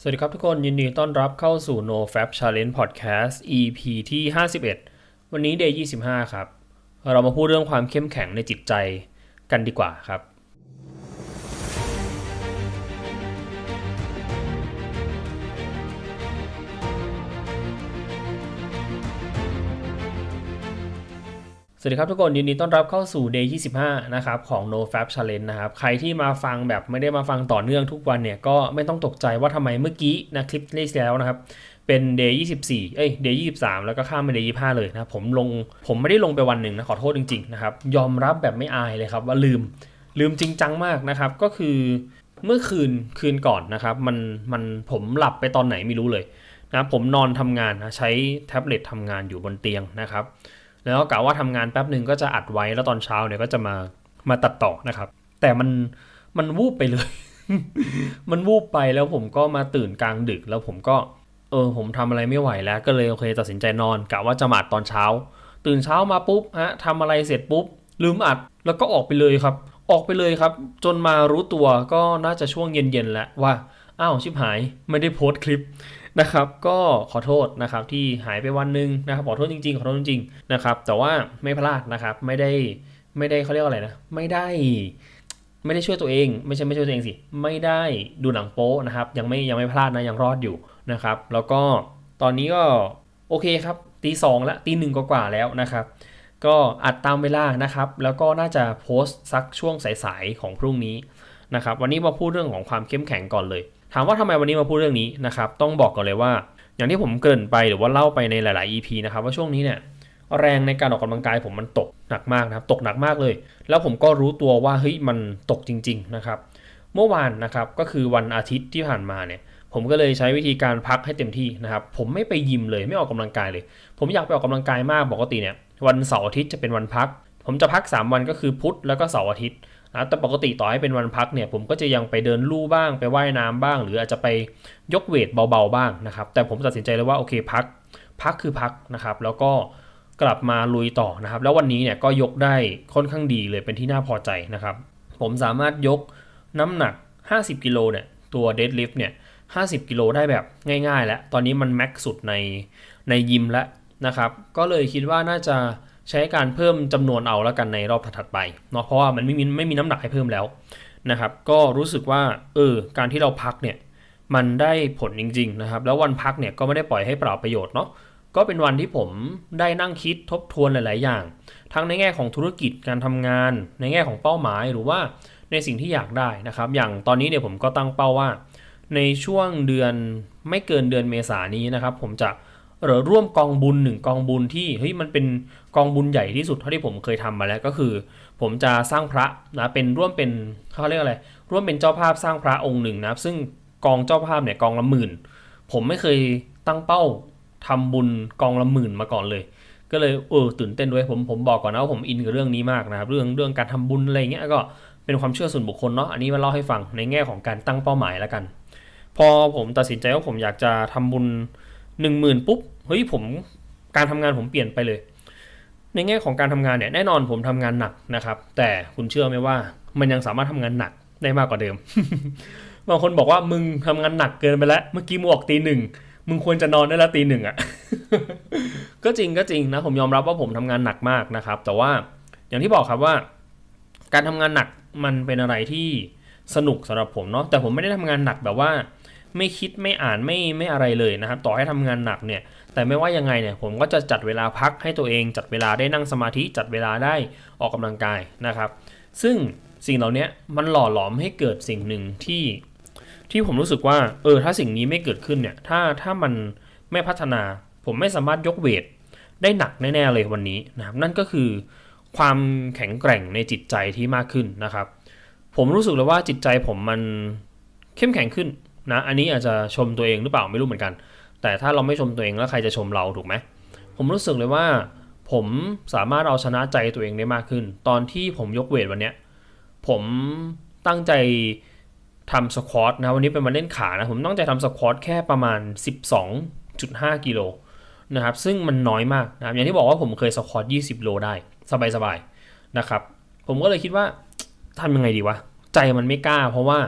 สวัสดีครับทุกคนยินดีต้อนรับเข้าสู่ No Fab Challenge Podcast EP ที่ 51 วันนี้ Day 25 ครับ เรามาพูดเรื่องความเข้มแข็งในจิตใจกันดีกว่าครับ สวัสดีครับทุกคนยินดีต้อนรับเข้าสู่ Day 25 นะครับของ No Fab Challenge นะครับ ใครที่มาฟังแบบไม่ได้มาฟังต่อเนื่องทุกวันเนี่ย ก็ไม่ต้องตกใจว่าทำไมเมื่อกี้นะคลิปที่แล้วนะครับ เป็น Day 24 เอ้ย Day 23 แล้วก็ข้ามไป Day 25 เลยนะผมลงผมไม่ได้ลงไปวันหนึ่งนะ ขอโทษจริงๆนะครับ ยอมรับแบบไม่อายเลยครับว่าลืมลืมจริงจังมากนะครับ ก็คือเมื่อคืนคืนก่อนนะครับ มันมันผมหลับไปตอนไหนไม่รู้เลยนะผมนอนทำงานนะใช้แท็บเล็ตทำงานอยู่บนเตียงนะครับ แล้วก็กะว่าทำงานแป๊บหนึ่งก็จะอัดไว้แล้วตอนเช้าเนี่ยก็จะมามาตัดต่อนะครับ แต่มันมันวูบไปเลย มันวูบไปแล้วผมก็มาตื่นกลางดึกแล้วผมก็ เออ ผมทำอะไรไม่ไหวแล้ว ก็เลยโอเคตัดสินใจนอนกะว่าจะมาอัดตอนเช้า ตื่นเช้ามาปุ๊บฮะทำอะไรเสร็จปุ๊บ ลืมอัดแล้วก็ออกไปเลยครับ ออกไปเลยครับ จนมารู้ตัวก็น่าจะช่วงเย็นๆแล้วว่าอ้าวชิบหายไม่ได้โพสต์คลิป นะครับ ก็ขอโทษนะครับที่หายไปวันหนึงนะครับขอโทษจริงๆขอโทษจริงๆนะครับ แต่ว่าไม่พลาดนะครับไม่ได้ไม่ได้เขาเรียกว่าอะไรนะ ไม่ได้ไม่ได้ช่วยตัวเอง ไม่ใช่ไม่ช่วยตัวเองสิ ไม่ได้ดูหนังโป๊นะครับ ยังไม่ยังไม่พลาดนะยังรอดอยู่นะครับ แล้วก็ตอนนี้ก็โอเคครับตีสองละตีหนึ่งกว่าแล้วนะครับ ก็อัดตามเวลานะครับ แล้วก็น่าจะโพสต์สักช่วงสายๆของพรุ่งนี้นะครับ วันนี้มาพูดเรื่องของความเข้มแข็งก่อนเลย ถามว่าทำไมวันนี้มาพูดเรื่องนี้นะครับต้องบอกก่อนเลยว่า อย่างที่ผมเกริ่นไปหรือว่าเล่าไปในหลาย ๆ EP นะครับว่าช่วงนี้เนี่ยแรงในการออกกำลังกายผมมันตกหนักมากนะครับตกหนักมากเลย แล้วผมก็รู้ตัวว่าเฮ้ยมันตกจริง ๆ นะครับ เมื่อวานนะครับก็คือวันอาทิตย์ที่ผ่านมาเนี่ยผมก็เลยใช้วิธีการพักให้เต็มที่นะครับผมไม่ไปยิมเลยไม่ออกกำลังกายเลย ผมอยากไปออกกำลังกายมากปกติเนี่ยวันเสาร์อาทิตย์จะเป็นวันพัก ผมจะพัก 3 วันก็คือพุธแล้วก็เสาร์อาทิตย์ แต่ปกติต่อให้เป็นวันพักเนี่ยผมก็จะยังไปเดินลู่บ้างไปว่ายน้ำบ้าง หรืออาจจะไปยกเวทเบาๆบ้างนะครับ แต่ผมตัดสินใจเลยว่าโอเคพัก พักคือพักนะครับ แล้วก็กลับมาลุยต่อนะครับ แล้ววันนี้เนี่ยก็ยกได้ค่อนข้างดีเลยเป็นที่น่าพอใจนะครับ ผมสามารถยกน้ำหนัก 50 กิโลเนี่ยตัวเดดลิฟต์เนี่ย 50 กิโลได้แบบง่ายๆ แล้ว ตอนนี้มันแม็กสุดในในยิมแล้วนะครับ ก็เลยคิดว่าน่าจะ ใช้การเพิ่มจำนวนเอาแล้วกันในรอบถัดไปเนาะเพราะว่ามันไม่มีไม่มีน้ำหนักให้เพิ่มแล้วนะครับ ก็รู้สึกว่าเออการที่เราพักเนี่ยมันได้ผลจริง ๆ นะครับ แล้ววันพักเนี่ยก็ไม่ได้ปล่อยให้เปล่าประโยชน์เนาะก็เป็นวันที่ผมได้นั่งคิดทบทวนหลาย ๆ อย่าง ทั้งในแง่ของธุรกิจการทำงาน ในแง่ของเป้าหมายหรือว่าในสิ่งที่อยากได้นะครับ อย่างตอนนี้เนี่ยผมก็ตั้งเป้าว่า ในช่วงเดือนไม่เกินเดือนเมษานี้นะครับ ผมจะ เร่วมกองบุญหนึ่งกองบุญที่เฮ้ยมันเป็นกองบุญใหญ่ที่สุดเท่าที่ผมเคยทำมาแล้วก็คือ ผมจะสร้างพระนะเป็นร่วมเป็นเขาเรียกอะไร ร่วมเป็นเจ้าภาพสร้างพระองค์หนึ่งนะซึ่งกองเจ้าภาพเนี่ยกองละหมื่น ผมไม่เคยตั้งเป้าทำบุญกองละหมื่นมาก่อนเลย ก็เลยเออตื่นเต้นด้วยผมผมบอกก่อนนะว่าผมอินกับเรื่องนี้มากนะครับเรื่องเรื่องการทำบุญอะไรเงี้ยก็เป็นความเชื่อส่วนบุคคลเนาะอันนี้มาเล่าให้ฟังในแง่ของการตั้งเป้าหมายแล้วกัน พอผมตัดสินใจว่าผมอยากจะทำบุญ หนึ่งหมื่นปุ๊บเฮ้ยผมการทำงานผมเปลี่ยนไปเลย ในแง่ของการทำงานเนี่ยแน่นอนผมทำงานหนักนะครับ แต่คุณเชื่อไหมว่ามันยังสามารถทำงานหนักได้มากกว่าเดิมบางคนบอกว่ามึงทำงานหนักเกินไปแล้ว เมื่อกี้มึงออกตีหนึ่งมึงควรจะนอนได้ล้วตีหนึ่งอะ่ะก็จริงก็จริงนะผมยอมรับว่าผมทำงานหนักมากนะครับ แต่ว่าอย่างที่บอกครับว่า การทำงานหนักมันเป็นอะไรที่สนุกสำหรับผมเนาะแต่ผมไม่ได้ทำงานหนักแบบว่า ไม่คิดไม่อ่านไม่ไม่อะไรเลยนะครับ ต่อให้ทำงานหนักเนี่ย แต่ไม่ว่ายังไงเนี่ยผมก็จะจัดเวลาพักให้ตัวเอง จัดเวลาได้นั่งสมาธิ จัดเวลาได้ออกกำลังกายนะครับ ซึ่งสิ่งเหล่านี้มันหล่อหลอมให้เกิดสิ่งหนึ่งที่ ที่ผมรู้สึกว่า เออ ถ้าสิ่งนี้ไม่เกิดขึ้นเนี่ย ถ้าถ้ามันไม่พัฒนา ผมไม่สามารถยกเวทได้หนักแน่ๆเลยวันนี้นะครับ นั่นก็คือความแข็งแกร่งในจิตใจที่มากขึ้นนะครับ ผมรู้สึกเลยว่าจิตใจผมมันเข้มแข็งขึ้น นะอันนี้อาจจะชมตัวเองหรือเปล่าไม่รู้เหมือนกัน แต่ถ้าเราไม่ชมตัวเองแล้วใครจะชมเราถูกไหมผมรู้สึกเลยว่า ผมสามารถเอาชนะใจตัวเองได้มากขึ้น ตอนที่ผมยกเวทวันเนี้ยผมตั้งใจทำสควอตนะวันนี้เป็นวันเล่นขานะผมตั้งใจทำสควอตแค่ประมาณ 12.5 กิโลนะครับซึ่งมันน้อยมากนะครับอย่างที่บอกว่าผมเคยสควอต20 โลได้สบายๆนะครับผมก็เลยคิดว่าทำยังไงดีวะ ใจมันไม่กล้า เพราะว่า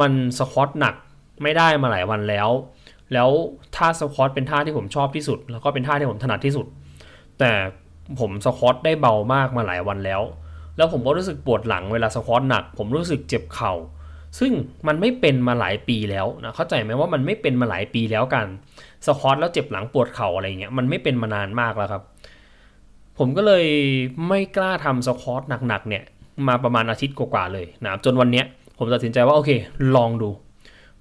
มันสควอตหนัก ไม่ได้มาหลายวันแล้ว แล้วท่าสควอตเป็นท่าที่ผมชอบที่สุด แล้วก็เป็นท่าที่ผมถนัดที่สุด แต่ผมสควอตได้เบามากมาหลายวันแล้ว แล้วผมก็รู้สึกปวดหลังเวลาสควอตหนัก ผมรู้สึกเจ็บเข่า ซึ่งมันไม่เป็นมาหลายปีแล้วนะ เข้าใจไหมว่ามันไม่เป็นมาหลายปีแล้วกัน สควอตแล้วเจ็บหลังปวดเข่าอะไรเงี้ย มันไม่เป็นมานานมากแล้วครับ ผมก็เลยไม่กล้าทำสควอตหนักๆเนี่ย มาประมาณอาทิตย์กว่าๆเลยนะ จนวันเนี้ยผมตัดสินใจว่าโอเค ลองดู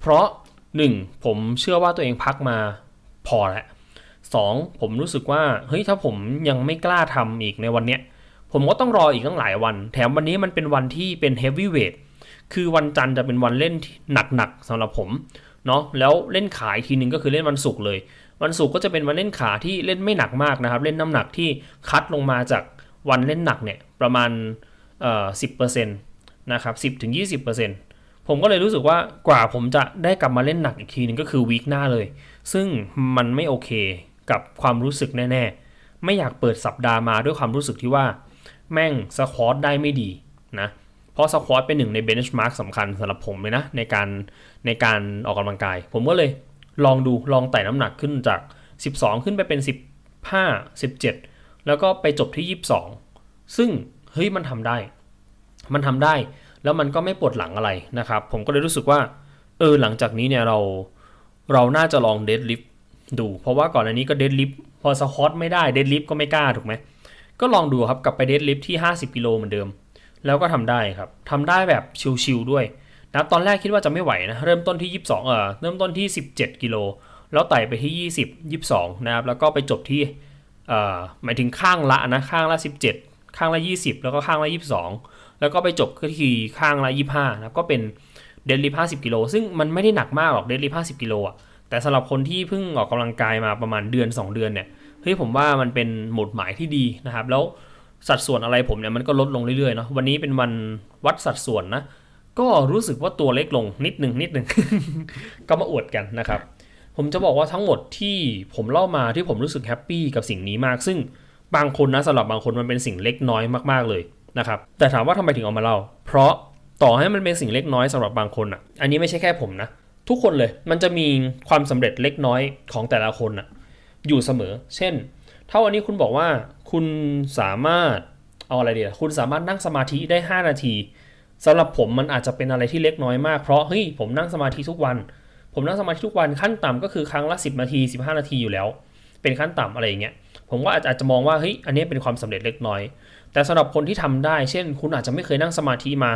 เพราะ 1. ผมเชื่อว่าตัวเองพักมาพอแล้ว 2. ผมรู้สึกว่าเฮ้ยถ้าผมยังไม่กล้าทำอีกในวันเนี้ยผมก็ต้องรออีกตั้งหลายวัน แถมวันนี้มันเป็นวันที่เป็นเฮฟวีเวทคือวันจันทร์จะเป็นวันเล่นหนักๆสำหรับผมเนาะแล้วเล่นขาอีกทีหนึ่งก็คือเล่นวันศุกร์เลย วันศุกร์ก็จะเป็นวันเล่นขาที่เล่นไม่หนักมากนะครับ เล่นน้ำหนักที่คัดลงมาจากวันเล่นหนักเนี่ยประมาณเอ่อสิบเปอร์เซ็นต์นะครับสิบถึงยี่สิบเปอร์เซ็นต์ ผมก็เลยรู้สึกว่ากว่าผมจะได้กลับมาเล่นหนักอีกทีหนึงก็คือวีคหน้าเลย ซึ่งมันไม่โอเคกับความรู้สึกแน่ๆ ไม่อยากเปิดสัปดาห์มาด้วยความรู้สึกที่ว่า แม่งสควอตได้ไม่ดีนะ เพราะสควอตเป็นหนึ่งในเบนช์มาร์กสำคัญสำหรับผมเลยนะ ในการในการออกกำลังกาย ผมก็เลยลองดูลองไต่น้ำหนักขึ้นจาก 12 ขึ้นไปเป็น 15 17 แล้วก็ไปจบที่ 22 ซึ่งเฮ้ยมันทำได้ มันทำได้ แล้วมันก็ไม่ปวดหลังอะไรนะครับ ผมก็เลยรู้สึกว่า เออหลังจากนี้เนี่ยเราเราน่าจะลองเดดลิฟดู เพราะว่าก่อนอันนี้ก็เดดลิฟพอสควอตไม่ได้เดดลิฟก็ไม่กล้าถูกไหมก็ลองดูครับกลับไปเดดลิฟที่ 50กิโลเหมือนเดิม แล้วก็ทำได้ครับทำได้แบบชิลๆด้วยนะตอนแรกคิดว่าจะไม่ไหวนะเริ่มต้นที่ 22เออเริ่มต้นที่ 17กิโลแล้วไต่ไปที่ 20 22 นะครับ แล้วก็ไปจบที่เออหมายถึงข้างละนะ ข้างละ 17 ข้างละ 20 แล้วก็ข้างละ 22 แล้วก็ไปจบก็ที่ข้างละ 25นะครับก็เป็นเดดลิฟ50กิโลซึ่งมันไม่ได้หนักมากหรอกเดดลิฟ50กิโลอะแต่สำหรับคนที่เพิ่งออกกำลังกายมาประมาณเดือน 2 เดือนเนี่ยเฮ้ยผมว่ามันเป็นหมุดหมายที่ดีนะครับ แล้วสัดส่วนอะไรผมเนี่ยมันก็ลดลงเรื่อยๆเนาะวันนี้เป็นวันวัดสัดส่วนนะก็รู้สึกว่าตัวเล็กลงนิดหนึ่งนิดหนึ่งก็มาอวดกันนะครับ ผมจะบอกว่าทั้งหมดที่ผมเล่ามาที่ผมรู้สึกแฮปปี้กับสิ่งนี้มาก ซึ่ง บางคนนะสำหรับบางคนมันเป็นสิ่งเล็กน้อยมากๆเลยนะครับแต่ถามว่าทำไมถึงเอามาเล่า เพราะต่อให้มันเป็นสิ่งเล็กน้อยสำหรับบางคนอะ อันนี้ไม่ใช่แค่ผมนะ ทุกคนเลยมันจะมีความสำเร็จเล็กน้อยของแต่ละคนอะอยู่เสมอ เช่น ถ้าวันนี้คุณบอกว่าคุณสามารถเอาอะไรดีล่ะคุณสามารถนั่งสมาธิได้ 5 นาทีสำหรับผมมันอาจจะเป็นอะไรที่เล็กน้อยมากเพราะเฮ้ยผมนั่งสมาธิทุกวัน ผมนั่งสมาธิทุกวันขั้นต่ำก็คือครั้งละ 10 นาที 15 นาทีอยู่แล้ว เป็นขั้นต่ำอะไรอย่างเงี้ย ผมว่าอาจจะมองว่าเฮ้ยอันนี้เป็นความสำเร็จเล็กน้อย แต่สำหรับคนที่ทำได้ เช่น คุณอาจจะไม่เคยนั่งสมาธิมา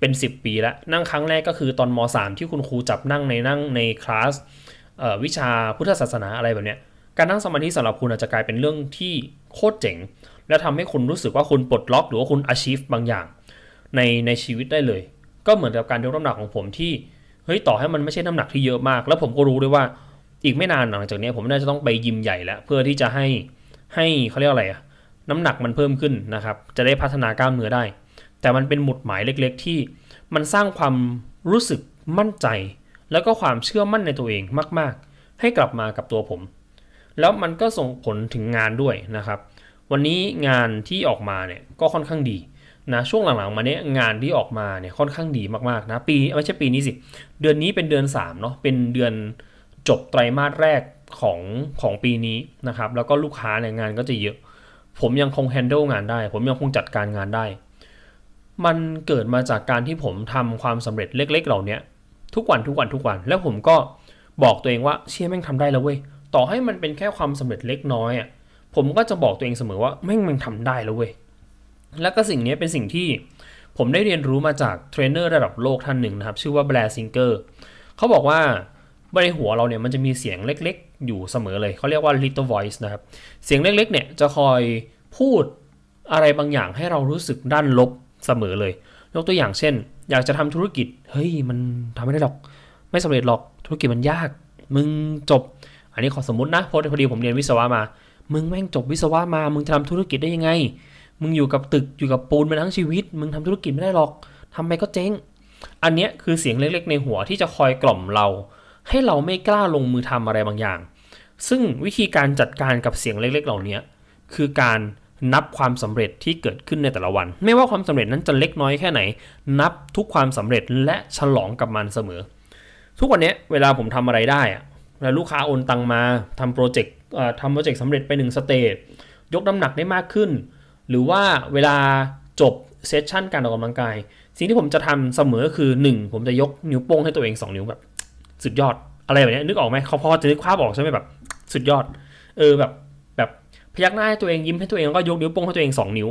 เป็น 10 ปีแล้ว นั่งครั้งแรกก็คือตอนม .3 ที่คุณครูจับนั่งในนั่งในคลาสวิชาพุทธศาสนาอะไรแบบเนี้ยการนั่งสมาธิสำหรับคุณอาจจะกลายเป็นเรื่องที่โคตรเจ๋ง และทำให้คุณรู้สึกว่าคุณปลดล็อก หรือว่าคุณ achieve บางอย่าง ในในชีวิตได้เลย ก็เหมือนกับการยกน้ำหนักของผมที่เฮ้ยต่อให้มันไม่ใช่น้ำหนักที่เยอะมาก แล้วผมก็รู้ด้วยว่าอีกไม่นานหลังจากนี้ผมน่าจะต้องไปยิมใหญ่แล้วเพื่อที่จะให้ ให้เขาเรียกอะไรอะน้ำหนักมันเพิ่มขึ้นนะครับ จะได้พัฒนากล้ามเนื้อได้ แต่มันเป็นหมุดหมายเล็ก ๆ ที่มันสร้างความรู้สึกมั่นใจ แล้วก็ความเชื่อมั่นในตัวเองมาก ๆ ให้กลับมากับตัวผม แล้วมันก็ส่งผลถึงงานด้วยนะครับ วันนี้งานที่ออกมาเนี่ยก็ค่อนข้างดีนะช่วงหลังๆมาเนี้ยงานที่ออกมาเนี่ยค่อนข้างดีมากๆนะปีไม่ใช่ปีนี้สิ เดือนนี้เป็นเดือน3เนาะเป็นเดือนจบไตรมาสแรก ของของปีนี้นะครับ แล้วก็ลูกค้าเนี่ยงานก็จะเยอะ ผมยังคง handle งานได้ ผมยังคงจัดการงานได้ มันเกิดมาจากการที่ผมทำความสำเร็จเล็ก ๆ เหล่านี้ทุกวันทุกวันทุกวัน แล้วผมก็บอกตัวเองว่าเชี่ยแม่งทำได้แล้วเว้ย ต่อให้มันเป็นแค่ความสำเร็จเล็กน้อยอะ ผมก็จะบอกตัวเองเสมอว่าแม่งมันทำได้แล้วเว้ย แล้วก็สิ่งนี้เป็นสิ่งที่ผมได้เรียนรู้มาจากเทรนเนอร์ระดับโลกท่านหนึ่งนะครับ ชื่อว่าแบร์ซิงเกอร์เขาบอกว่า ในหัวเราเนี่ยมันจะมีเสียงเล็กๆ อยู่เสมอเลยเขาเรียกว่า little voice นะครับ เสียงเล็กๆเนี่ยจะคอยพูดอะไรบางอย่างให้เรารู้สึกด้านลบเสมอเลย ยกตัวอย่างเช่น อยากจะทำธุรกิจ เฮ้ยมันทำไม่ได้หรอก ไม่สำเร็จหรอกธุรกิจมันยาก มึงจบ อันนี้ขอสมมตินะเพราะพอดีผมเรียนวิศวะมา มึงแม่งจบวิศวะมา มึงจะทำธุรกิจได้ยังไง มึงอยู่กับตึกอยู่กับปูนมาทั้งชีวิต มึงทำธุรกิจไม่ได้หรอกทำไปก็เจ๊ง อันเนี้ยคือเสียงเล็กๆ ในหัวที่จะคอยกล่อมเรา ให้เราไม่กล้าลงมือทำอะไรบางอย่าง ซึ่งวิธีการจัดการกับเสียงเล็ก ๆ เหล่านี้คือการนับความสำเร็จที่เกิดขึ้นในแต่ละวัน ไม่ว่าความสำเร็จนั้นจะเล็กน้อยแค่ไหน นับทุกความสำเร็จและฉลองกับมันเสมอ ทุกวันนี้เวลาผมทำอะไรได้อะเวลาลูกค้าโอนตังมาทำโปรเจกต์ทำโปรเจกต์สำเร็จไปหนึ่งสเตจยกน้ำหนักได้มากขึ้น หรือว่าเวลาจบเซสชันการออกกำลังกาย สิ่งที่ผมจะทำเสมอคือ 1 ผมจะยกนิ้วโป้งให้ตัวเอง 2 นิ้วแบบ สุดยอดอะไรแบบนี้นึกออกไหมเขาพอจะนึกภาพออกใช่ไหมแบบสุดยอด เออแบบแบบพยักหน้าให้ตัวเองยิ้มให้ตัวเองแล้วก็ยกนิ้วโป้งให้ตัวเอง 2 นิ้ว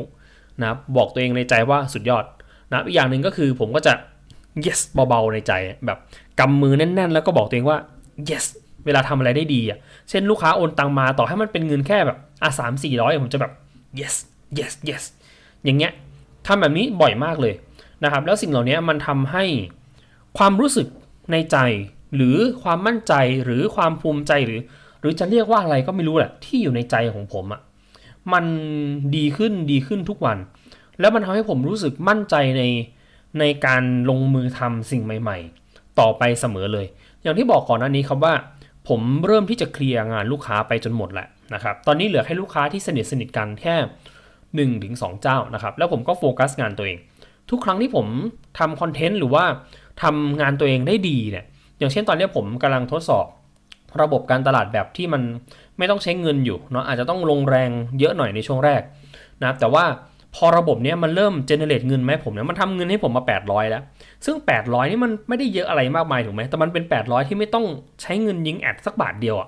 นะครับบอกตัวเองในใจว่าสุดยอดนะอีกอย่างหนึ่งก็คือผมก็จะ yes เบาๆในใจแบบกำมือแน่น ๆ แล้วก็บอกตัวเองว่า yes เวลาทำอะไรได้ดีอะ เช่นลูกค้าโอนตังมาต่อให้มันเป็นเงินแค่แบบอะสามสี่ร้อยผมจะแบบ yes yes yes อย่างเงี้ยทำแบบนี้บ่อยมากเลยนะครับ แล้วสิ่งเหล่านี้มันทำให้ความรู้สึกในใจ หรือความมั่นใจหรือความภูมิใจหรือ หรือจะเรียกว่าอะไรก็ไม่รู้แหละที่อยู่ในใจของผมอะ่ะมันดีขึ้นดีขึ้นทุกวัน แล้วมันทำให้ผมรู้สึกมั่นใจในในการลงมือทำสิ่งใหม่ ๆ ต่อไปเสมอเลย อย่างที่บอกก่อนหน้านี้ครับว่า ผมเริ่มที่จะเคลียร์งานลูกค้าไปจนหมดแหละนะครับตอนนี้เหลือแค่ลูกค้าที่สนิทสนิทกันแค่1-2ถึงเจ้านะครับแล้วผมก็โฟกัสงานตัวเอง ทุกครั้งที่ผมทำคอนเทนต์หรือว่าทำงานตัวเองได้ดีเนี่ย อย่างเช่นตอนนี้ผมกำลังทดสอบระบบการตลาดแบบที่มันไม่ต้องใช้เงินอยู่เนาะอาจจะต้องลงแรงเยอะหน่อยในช่วงแรกนะครับแต่ว่าพอระบบเนี้ยมันเริ่มเจเนเรตเงินไหมผมเนี่ยมันทำเงินให้ผมมา 800 แล้ว ซึ่ง 800 นี่มันไม่ได้เยอะอะไรมากมายถูกไหมแต่มันเป็น 800 ที่ไม่ต้องใช้เงินยิงแอดสักบาทเดียวอะ่ะ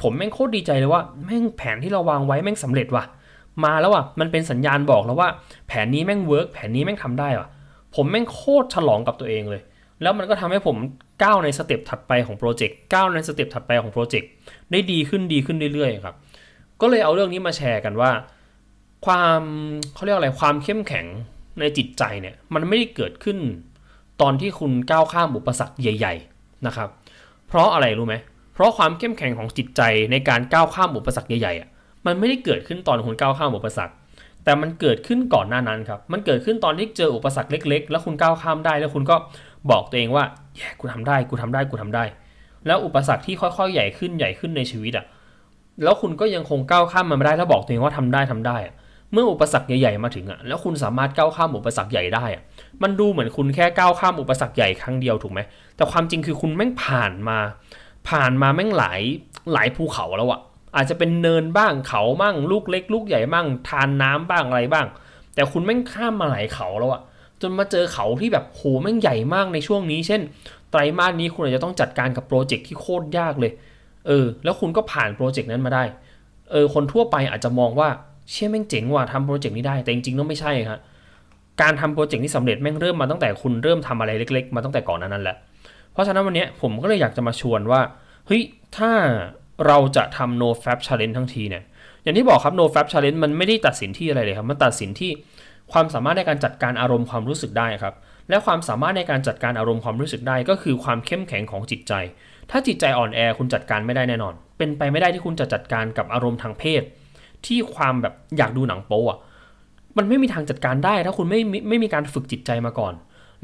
ผมแม่งโคตรดีใจเลยว่าแม่งแผนที่เราวางไว้แม่งสำเร็จว่ะมาแล้วอะมันเป็นสัญญาณบอกแล้วว่าแผนนี้แม่งเวิร์กแผนนี้แม่งทำได้ว่ะผมแม่งโคตรฉลองกับตัวเองเลย แล้วมันก็ทำให้ผมก้าวในสเต็ปถัดไปของโปรเจกต์ก้าวในสเต็ปถัดไปของโปรเจกต์ได้ดีขึ้นดีขึ้นเรื่อยๆครับ ก็เลยเอาเรื่องนี้มาแชร์กันว่า ความเขาเรียกอะไรความเข้มแข็งในจิตใจเนี่ยมันไม่ได้เกิดขึ้น ตอนที่คุณก้าวข้ามอุปสรรคใหญ่ ๆนะครับ เพราะอะไรรู้ไหมเพราะความเข้มแข็งของจิตใจในการก้าวข้ามอุปสรรคใหญ่ๆอะมันไม่ได้เกิดขึ้นตอนคุณก้าวข้ามอุปสรรคแต่มันเกิดขึ้นก่อนหน้านั้นครับ มันเกิดขึ้นตอนที่เจออุปสรรคเล็ก ๆ แล้วคุณก้าวข้ามได้ แล้วคุณก็ บอกตัวเองว่าแย่กูทำได้กูทำได้กูทำได้ แล้วอุปสรรคที่ค่อยๆ ใหญ่ขึ้นใหญ่ขึ้นในชีวิตอะแล้วคุณก็ยังคงก้าวข้ามมันไม่ได้แล้วบอกตัวเองว่าทำได้ทำได้อะเมื่ออุปสรรคใหญ่ๆมาถึงอะแล้วคุณสามารถก้าวข้ามอุปสรรคใหญ่ได้อะมันดูเหมือนคุณแค่ก้าวข้ามอุปสรรคใหญ่ครั้งเดียวถูกไหมแต่ความจริงคือคุณแม่งผ่านมา ผ่านมาแม่งหลายหลายภูเขาแล้วอะอาจจะเป็นเนินบ้างเขาบ้างลูกเล็ก ลูกใหญ่บ้างทานน้ำบ้างอะไรบ้าง แต่คุณแม่งข้ามมาหลายเขาแล้วอะ จนมาเจอเขาที่แบบโหแม่งใหญ่มากในช่วงนี้ เช่น ไตรมาสนี้คุณอาจจะต้องจัดการกับโปรเจกต์ที่โคตรยากเลย เออ แล้วคุณก็ผ่านโปรเจกต์นั้นมาได้ เออ คนทั่วไปอาจจะมองว่าเชี่ยแม่งเจ๋งว่ะทำโปรเจกต์นี้ได้ แต่จริงๆแล้วไม่ใช่ครับการทำโปรเจกต์ที่สำเร็จแม่งเริ่มมาตั้งแต่คุณเริ่มทำอะไรเล็ก ๆ มาตั้งแต่ก่อนหนานั้นแหละ เพราะฉะนั้นวันนี้ผมก็เลยอยากจะมาชวนว่า เฮ้ย ถ้าเราจะทำ no fab challenge ทั้งทีเนี่ย อย่างที่บอกครับ no fab challenge มันไม่ได้ตัดสินที่อะไรเลยครับ มันตัดสินที่ ความสามารถในการจัดการอารมณ์ความรู้สึกได้ครับและความสามารถในการจัดการอารมณ์ความรู้สึกได้ก็คือความเข้มแข็งของจิตใจ ถ้าจิตใจอ่อนแอคุณจัดการไม่ได้แน่นอน เป็นไปไม่ได้ที่คุณจะจัดการกับอารมณ์ทางเพศ ที่ความแบบอยากดูหนังโป๊อะมันไม่มีทางจัดการได้ถ้าคุณไม่ไม่ไม่มีการฝึกจิตใจมาก่อน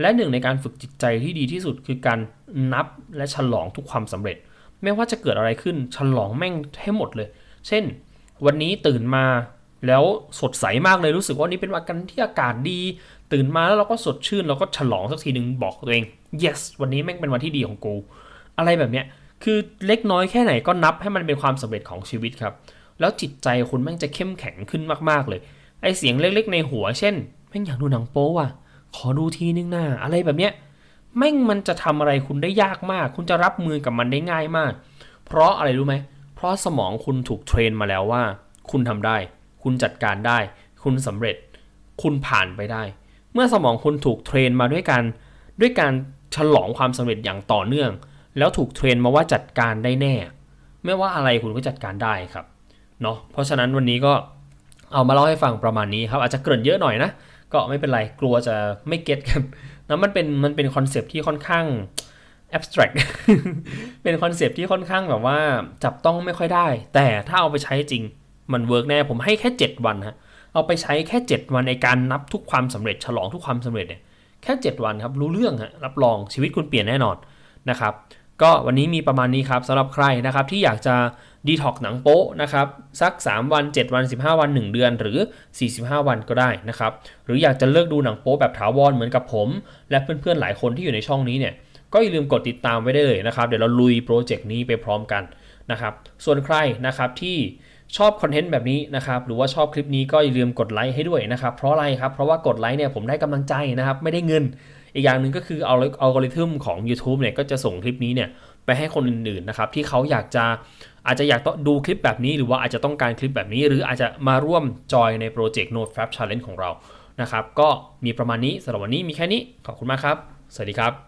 และหนึ่งในการฝึกจิตใจที่ดีที่สุดคือการนับและฉลองทุกความสำเร็จ ไม่ว่าจะเกิดอะไรขึ้นฉลองแม่งให้หมดเลย เช่น วันนี้ตื่นมา แล้วสดใสมากเลยรู้สึกว่านี่เป็นวันกันที่อากาศดี ตื่นมาแล้วเราก็สดชื่นเราก็ฉลองสักทีหนึ่งบอกตัวเอง yes วันนี้แม่งเป็นวันที่ดีของกู อะไรแบบเนี้ยคือเล็กน้อยแค่ไหนก็นับให้มันเป็นความสำเร็จของชีวิตครับ แล้วจิตใจคุณแม่งจะเข้มแข็งขึ้นมากๆเลยไอเสียงเล็กๆในหัว เช่นแม่งอยากดูหนังโป๊ว่ะขอดูทีนึงหน้าอะไรแบบเนี้ยแม่งมันจะทำอะไรคุณได้ยากมาก คุณจะรับมือกับมันได้ง่ายมาก เพราะอะไรรู้ไหมเพราะสมองคุณถูกเทรนมาแล้วว่า คุณทำได้ คุณจัดการได้ คุณสำเร็จ คุณผ่านไปได้ เมื่อสมองคุณถูกเทรนมาด้วยการด้วยการฉลองความสำเร็จอย่างต่อเนื่อง แล้วถูกเทรนมาว่าจัดการได้แน่ ไม่ว่าอะไรคุณก็จัดการได้ครับเนาะเพราะฉะนั้นวันนี้ก็เอามาเล่าให้ฟังประมาณนี้ครับ อาจจะเกริ่นเยอะหน่อยนะ ก็ไม่เป็นไรกลัวจะไม่เก็ตกันนะมันเป็นมันเป็นคอนเซปต์ที่ค่อนข้าง abstract เป็นคอนเซปต์ที่ค่อนข้างแบบว่าจับต้องไม่ค่อยได้ แต่ถ้าเอาไปใช้จริง มันเวิร์กแน่ผมให้แค่ 7 วันฮะเอาไปใช้แค่ 7 วันในการนับทุกความสำเร็จฉลองทุกความสำเร็จเนี่ยแค่ 7 วันครับรู้เรื่องฮะรับรองชีวิตคุณเปลี่ยนแน่นอนนะครับก็วันนี้มีประมาณนี้ครับสำหรับใครนะครับที่อยากจะดีท็อกหนังโป๊ะนะครับสัก 3 วัน 7 วัน 15 วัน 1 เดือนหรือ 45 วันก็ได้นะครับหรืออยากจะเลิกดูหนังโป๊ะแบบถาวรเหมือนกับผม และเพื่อนๆหลายคนที่อยู่ในช่องนี้เนี่ยก็อย่าลืมกดติดตามไว้ได้เลยนะครับ เดี๋ยวเราลุยโปรเจกต์นี้ไปพร้อมกันนะครับส่วนใครนะครับที่ ชอบคอนเทนต์แบบนี้นะครับหรือว่าชอบคลิปนี้ก็อย่าลืมกดไลค์ให้ด้วยนะครับเพราะอะไรครับเพราะว่ากดไลค์เนี่ยผมได้กำลังใจนะครับไม่ได้เงิน อีกอย่างหนึ่งก็คือเอาอัลกอริทึมของ YouTube เนี่ยก็จะส่งคลิปนี้เนี่ยไปให้คนอื่นๆนะครับที่เขาอยากจะอาจจะอยากดูคลิปแบบนี้ หรือว่าอาจจะต้องการคลิปแบบนี้ หรืออาจจะมาร่วมจอยในโปรเจกต์ Node Fab Challenge ของเรานะครับก็มีประมาณนี้สำหรับวันนี้มีแค่นี้ขอบคุณมากครับ สวัสดีครับ